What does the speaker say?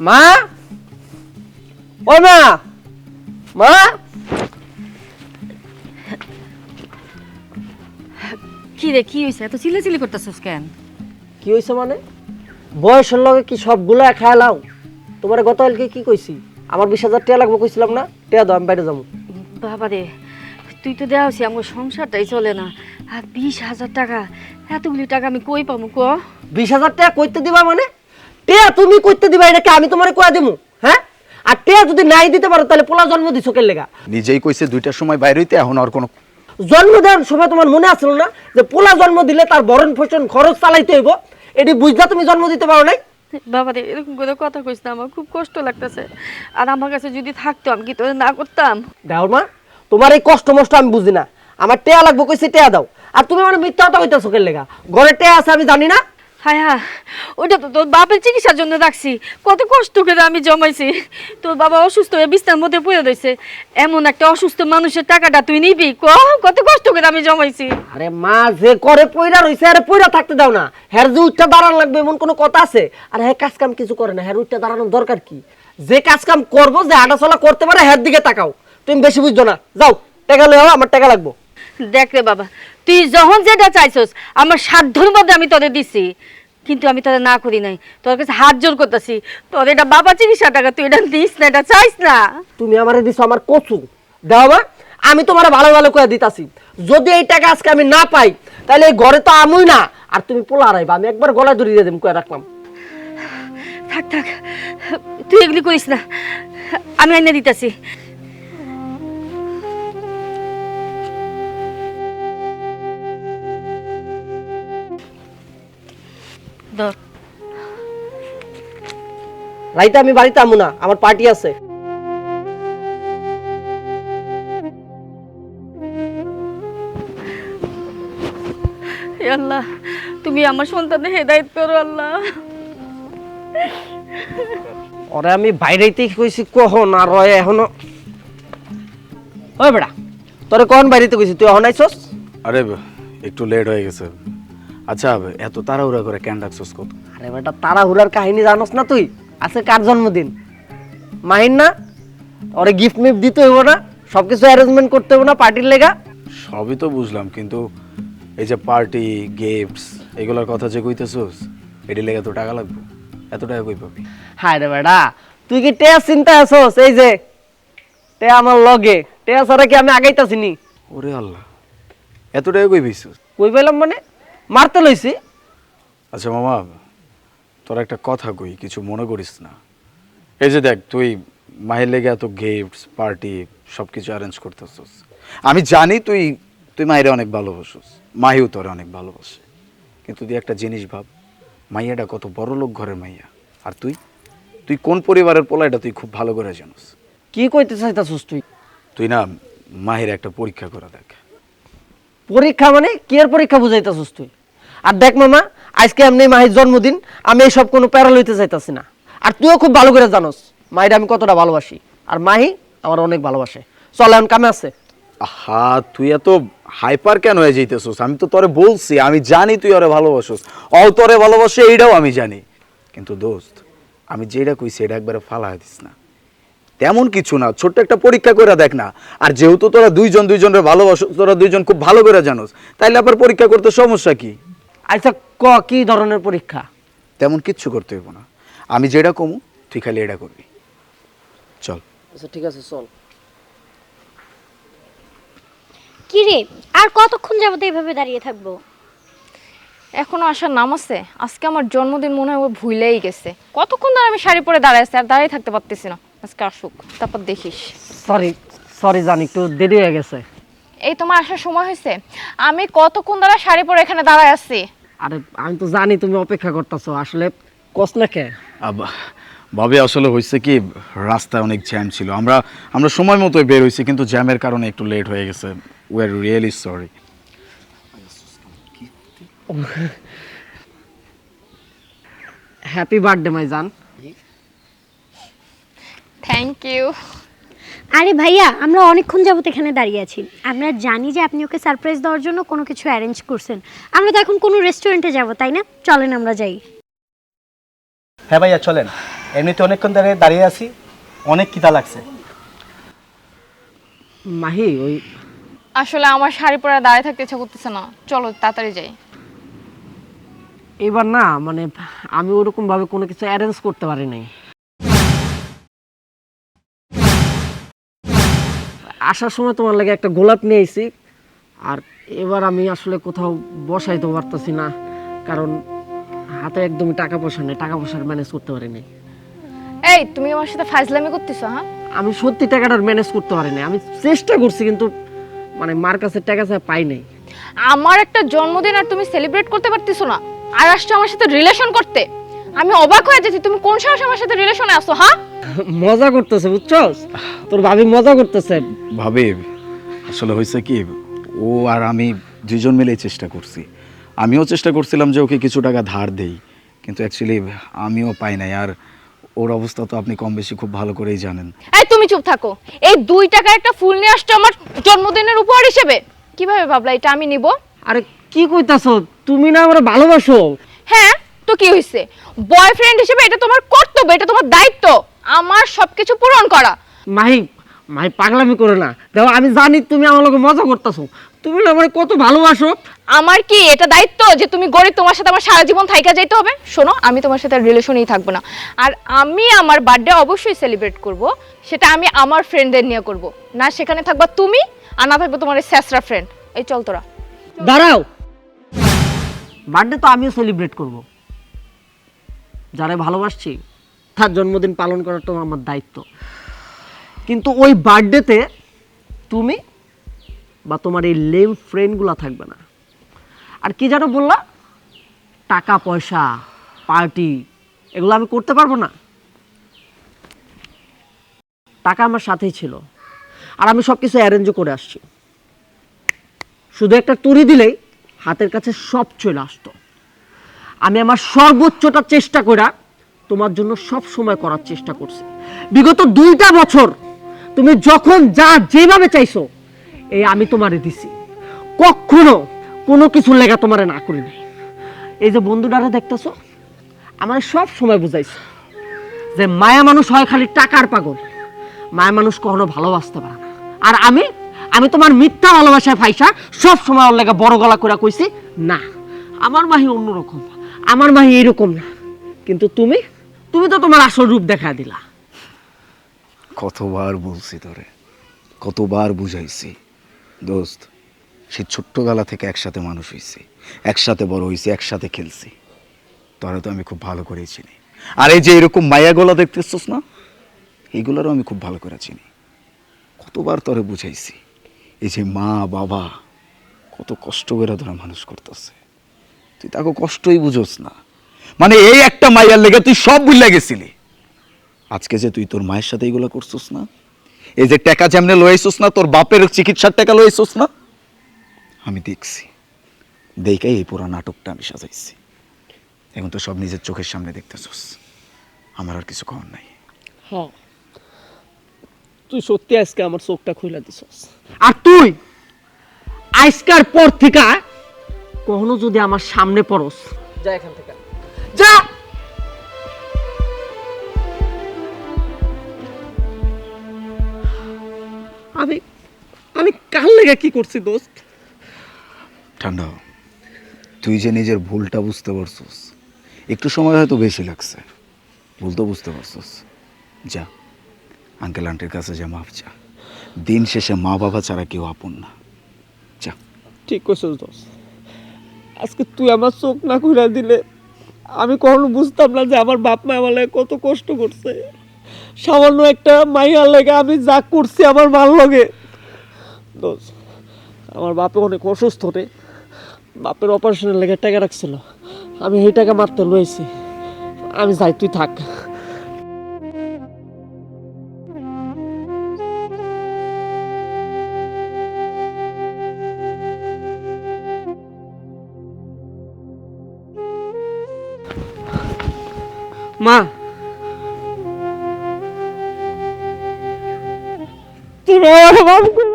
মা? ও মা! মা? কি রে কি হয়েছে এত চিল্লাচিল্লি করতেছিস কেন? কি হয়েছে মানে? বয়সের লগে কি সবগুলা খায়ালাও তোমার গতকালকে কি কইছি? আমার বিশ হাজার টাকা লাগবে কইছিলাম না? টাকা দাও আমি বাইরে যাব। বাবা রে তুই তো দেওয়া হচ্ছে আমার সংসারটাই চলে না। আর বিশ হাজার টাকা এতগুলি টাকা আমি কই পাবো ক? বিশ হাজার টাকা কইতে দিবা মানে? টেয়া তুমি কইতে দিবা এটাকে আমি তোমারে কয়া দিমু? হ্যাঁ? আর টেয়া যদি নাই দিতে পারো তাহলে পোলা জন্ম দিছো কেন লেগা? নিজেই কইছে দুইটার সময় বাইরে হইতে এখন আর কোনো জন্ম দেওয়ার সময় তোমার মনে আসলো না যে পোলা জন্ম দিলে তার বরণ পোষণ খরচ চালাইতে হইব? এটি বুঝলা তুমি জন্ম দিতে পারো নাই? বাবা রে এরকম করে কথা কইস না আমার খুব কষ্ট লাগতেছে। আর আমার কাছে যদি থাকতো আমি কি তোদের না করতাম? দাও মা তোমার এই কষ্ট মষ্ট আমি বুঝি না। আমার টেয়া লাগবে কইছে টেয়া দাও। আর তুমি মানে মিথ্যা কথা কইতেছো কেন লেগা? ঘরে টেয়া আছে আমি জানি না। হায় ওটা তো তোর বাপের চিকিৎসার জন্য রাখছি। কত কষ্ট করে আমি জমাইছি। তোর বাবা অসুস্থ হয়ে বিছনার মধ্যে পড়ে রয়েছে। এমন একটা অসুস্থ মানুষের টাকাটা তুই নিবি? কত কষ্ট করে আমি জমাইছি। আরে মা যে করে পয়রা রইছে আরে পয়রা থাকতে দাও না। হ্যার যে উঠটা দাঁড়ানো লাগবে এমন কোনো কথা আছে? আর হ্যাঁ কাজ কাম কিছু করে না হ্যার উঠটা দাঁড়ানোর দরকার কি? যে কাজ কাম করব যে হাঁটাচলা করতে পারে হ্যার দিকে তাকাও। তুমি বেশি বুঝছ না। যাও টাকা লয়ে আমার টাকা লাগবো। দেখ রে বাবা তুই যখন যেটা চাইছস আমার সাধ্যর মধ্যে আমি তোদের দিছি। কিন্তু আমি তোদের না করি নাই। তোর কাছে হাত জোর করতেছি। তোর এটা বাবা চিকিৎসা টাকা তুই এটা দিস না এটা চাইস না। তুমি আমারে দিছো আমার কচু। দাও মা আমি তোমার ভালো ভালো করে দিতাছি। যদি এই টাকা আজকে আমি না পাই তাহলে এই ঘরে তো আমুই না। আর তুমি পোলা হারাইবা আমি একবার গলা ধরিয়ে দিয়ে দেবো কয়ে রাখলাম। থাক থাক তুই এগুলি করিস না। আমি এনে দিতেছি। ধর। রাইতে আমি বাড়িতে আমু না আমার পার্টি আছে। আল্লাহ তুমি আমার সন্তানের হেদায়েত করো আল্লাহ। ওরে আমি বাইরেতে কইছি কখন আর রয় এখনও ওই বেড়া তোরে কখন বাইরেতে কইছি তুই এখন আইছস? আরে একটু লেট হয়ে গেছে। আচ্ছা এত তাড়াহুড়া করে কেন ডাকছস কত? আরে বেটা তাড়াহুড়ার কাহিনী জানোস না তুই? আছে কার জন্মদিন? মাহিন না? ওরে গিফট মিফট দিতে হইব না সবকিছু অ্যারেঞ্জমেন্ট করতে হইব না পার্টির লেগা? সবই তো বুঝলাম কিন্তু এই যে পার্টি গিফটস এগুলোর কথা যে কইতেছস এটি লেগে তো টাকা লাগবে। এত টাকা কই পাবি? হায় রে বেটা তুই কি টেয়া চিন্তা আছোস? এই যে টেয়া আমার লগে। টেয়া ছাড়া কি আমি আগাইতাছি নি? ওরে আল্লাহ এত টাকা কই পাইছস? কই পাইলাম মানে? মারতে লইছি। আচ্ছা মামা তোর একটা কথা কই কিছু মনে করিস না। এই যে দেখ তুই মায়ের লেগে এত গিফটস পার্টি সব কিছু অ্যারেঞ্জ করতেছস। আমি জানি তুই তুই মায়ের অনেক ভালোবাসিস মাহিও তোরে অনেক ভালোবাসে। কিন্তু তুই একটা জিনিস ভাব মাইয়াটা কত বড় লোক ঘরের মাইয়া। আর তুই? তুই কোন পরিবারের পোলা এটা তুই খুব ভালো করে জানিস? কি কইতে চাইতাছিস তুই? তুই না মাহির একটা পরীক্ষা করে দেখ। পরীক্ষা মানে কি পরীক্ষা বুঝাইতাছিস তুই? আর দেখ মামা, আজকে এমনি মাহির জন্মদিন, আমি এইসব কোনো প্যারা লইতে চাইতাছি না। আর তুইও খুব ভালো করে জানোস, মাহির আমি কতটা ভালোবাসি। আর মাহি আমার অনেক ভালোবাসে। চল, এখন কামে আছে। হা তুই এত হাইপার কেন হয়ে যাইতেছস? আমি তো তোরে বলছি, আমি জানি তুই ওরে ভালোবাসস। অ তোরে ভালোবাসে, এইটাও আমি জানি। কিন্তু দোস্ত, আমি যেটা কইছি, এটা একবারে ফালা দিস না। তেমন কিছু না ছোট্ট একটা পরীক্ষা করে দেখ না। আর যেহেতু তোরা দুইজন দুইজনের ভালোবাসো তোরা দুইজন খুব ভালো করে জানোস তাইলে আবার পরীক্ষা করতে সমস্যা কি? আচ্ছা ক কি ধরনের পরীক্ষা? তেমন কিচ্ছু করতে হইব না। আমি যেটা কমু তুই খালি এটা করবি। চল। আচ্ছা ঠিক আছে চল। কি রে আর কতক্ষণ যাবত এইভাবে দাঁড়িয়ে থাকব? এখনও আসার নাম আছে? আজকে আমার জন্মদিন মনে হয় ও ভুলেই গেছে। কতক্ষণ ধরে আমি শাড়ি পরে দাঁড়ায় আছি আর দাঁড়িয়ে থাকতে পারতেছি না? আজকে আসুক তারপর দেখিস। সরি সরি জানি একটু দেরি হয়ে গেছে। এই তোমার আসার সময় হয়েছে। আমি কতক্ষণ ধরে শাড়ি পরে এখানে দাঁড়ায় আছি? আরে আমি তো জানি তুমি অপেক্ষা করতেছো আসলে কস না কে? ভাবে আসলে হয়েছে কি রাস্তায় অনেক জ্যাম ছিল। আমরা আমরা সময় মতো বের হয়েছি কিন্তু জ্যামের কারণে একটু লেট হয়ে গেছে। We are really sorry happy birthday my জান। ইউ আরে ভাইয়া আমরা অনেকক্ষণ যাবত এখানে দাঁড়িয়ে আছি। আমরা জানি যে আপনি ওকে সারপ্রাইজ দেওয়ার জন্য কোনো কিছু অ্যারেঞ্জ করছেন। আমরা তো এখন কোনো রেস্টুরেন্টে যাব তাই না? চলেন আমরা যাই। হ্যাঁ ভাইয়া চলেন। এমনিতে অনেকক্ষণ ধরে দাঁড়িয়ে আছি অনেক খিদা লাগছে। মাহি ওই আসলে আমার শাড়ি পরে দাঁড়িয়ে থাকতে ইচ্ছা করতেছে না। চলো তাড়াতাড়ি যাই। এবার না মানে আমি ওরকম ভাবে কোনো কিছু অ্যারেঞ্জ করতে পারি নাই। আসার সময় তোমার লাগে একটা গোলাপ নিয়ে আইছি। আর এবার আমি আসলে কোথাও বসাইতে পারতেছি না কারণ হাতে একদমই টাকা পয়সা নেই টাকা পয়সার ম্যানেজ করতে পারি নাই এই তুমি আমার সাথে ফাজলামি করতেছো হ্যাঁ? আমি সত্যি টাকাটার ম্যানেজ করতে পারি নাই আমি চেষ্টা করছি কিন্তু মানে মার কাছে টাকা ছাড়া পাই নাই। আমার একটা জন্মদিন আর তুমি সেলিব্রেট করতে পারতেছো না আর আসছো আমার সাথে রিলেশন করতে। আমি অবাক হয়ে যাচ্ছি তুমি কোন সাহস আমার সাথে রিলেশনে আসো হ্যাঁ? মজা করতেছে বুঝছস? তোর ভাবি মজা করতেছে। ভাবে আসলে হয়েছে কি ও আর আমি দুজন মিলেই চেষ্টা করছি। আমিও চেষ্টা করছিলাম যে ওকে কিছু টাকা ধার দেই কিন্তু অ্যাকচুয়ালি আমিও পাই নাই। আর ওর অবস্থা তো আপনি কম বেশি খুব ভালো করেই জানেন। এই তুমি চুপ থাকো। এই দুই টাকার একটা ফুল নিয়ে আসছো আমার জন্মদিনের উপহার হিসেবে? কীভাবে ভাবলা এটা আমি নিব? আরে কি কইতাছ? তুমি না আমার ভালোবাসো? হ্যাঁ তো কি হয়েছে বয়ফ্রেন্ড হিসেবে এটা তোমার কর্তব্য এটা তোমার দায়িত্ব। আমার সবকিছু পূরণ করা। মাহি মাহি পাগলামি করে না। দেখো আমি জানি তুমি আমার লগে মজা করতেছো। তুমি না আমার কত ভালোবাসো। আমার কি এটা দায়িত্ব যে তুমি গরিব তোমার সাথে আমার সারা জীবন থাইকা যাইতে হবে? শোনো আমি তোমার সাথে রিলেশনেই থাকব না। আর আমি আমার বার্থডে অবশ্যই সেলিব্রেট করব। সেটা আমি আমার ফ্রেন্ডদের নিয়ে করব। না সেখানে থাকবা তুমি আর না থাকবে তোমার স্যাসরা ফ্রেন্ড এই চল তোরা। দাঁড়াও। বার্থডে তো আমিও সেলিব্রেট করব। যারা ভালোবাসছি তার জন্মদিন পালন করাটা আমার দায়িত্ব। কিন্তু ওই বার্থডেতে তুমি বা তোমার এই লেম ফ্রেন্ডগুলো থাকবে না। আর কি যেন বললা? টাকা, পয়সা, পার্টি, এগুলো আমি করতে পারব না। টাকা আমার সাথেই ছিল। আর আমি সব কিছু অ্যারেঞ্জও করে আসছি। শুধু একটা তুড়ি দিলেই হাতের কাছে সব চলে আসতো। আমি আমার সর্বোচ্চটা চেষ্টা করে তোমার জন্য সব সময় করার চেষ্টা করছি। বিগত দুইটা বছর তুমি যখন যা যেভাবে চাইছো এই আমি তোমারে দিছি। কখনো কোনো কিছু লেগা তোমারে না করি নাই। এই যে বন্ধুটারা দেখতেছো, আমার সব সময় বুঝাইছে যে মায়া মানুষ হয় খালি টাকার পাগল। মায়া মানুষ কখনো ভালোবাসতে পারে না। আর আমি আমি তোমার মিথ্যা ভালোবাসায় ফাইসা সব সময় ওর লেগে বড় গলা করে কইছি, না, আমার মাহি অন্যরকম, আমার মাহি এরকম না। কিন্তু তুমি তুমি তো তোমার আসল রূপ দেখা দিলা। কতবার বলছি তোরে, কতবার বুঝাইছি। দোস্ত, সে ছোট্টবেলা থেকে একসাথে মানুষ হয়েছি একসাথে বড় হয়েছি একসাথে খেলছি। তোরা তো আমি খুব ভালো করেই চিনি। আর এই যে এরকম মায়া গলা দেখতেছিস না এইগুলোরও আমি খুব ভালো করে চিনি। কতবার তোরে বুঝাইছি, এই যে মা, বাবা, কত কষ্ট করে তোরা মানুষ করতেছে। তুই তাকে কষ্টই বুঝোস না। মানে এই একটা মাইয়ার লেগে তুই সব বুঝলে গেছিলি। আজকে যে তুই তোর মায়ের সাথে এইগুলো করছিস না এই যে টাকা যেমনে লয়েছিস না তোর বাপের চিকিৎসার টাকা লয়েছিস না আমি দেখছি। দেখাই এই পুরো নাটকটা আমি সাজাইছি। এখন তো সব নিজের চোখের সামনে দেখতেছস। আমার আর কিছু করার নাই। হ্যাঁ। তুই সত্যি আজকে আমার চোখটা খুলে দিছস। আর তুই আজকার পর থেকে কখনো যদি আমার সামনে পড়স। যা এখান থেকে আমি আমি কাল লেগে কি করছি দোস্ত? ঠান্ডা হ। তুই যে নিজের ভুলটা বুঝতে পারছস একটু সময় হয়তো বেশি লাগছে। ভুল তো বুঝতে পারছস। যা আঙ্কেল আন্টির কাছে যা মাপ যা দিন শেষে মা বাবা ছাড়া কেউ আপন না। যা। ঠিক করছিস দোস্ত। আজকে তুই আমার চোখ না খুলে দিলে আমি কখনো বুঝতাম না যে আমার বাপ মা আমার লাগে কত কষ্ট করছে। সামান্য একটা মাইয়ার লেগে আমি যা করছি আমার মার লগে। আমার বাপে অনেক অসুস্থ রে। বাপের অপারেশনের লেগে টাকা রাখছিল। আমি এই টাকা মারতে লয়েছি আমি যাই, তুই থাক। মা তুমি আমার মাফ করে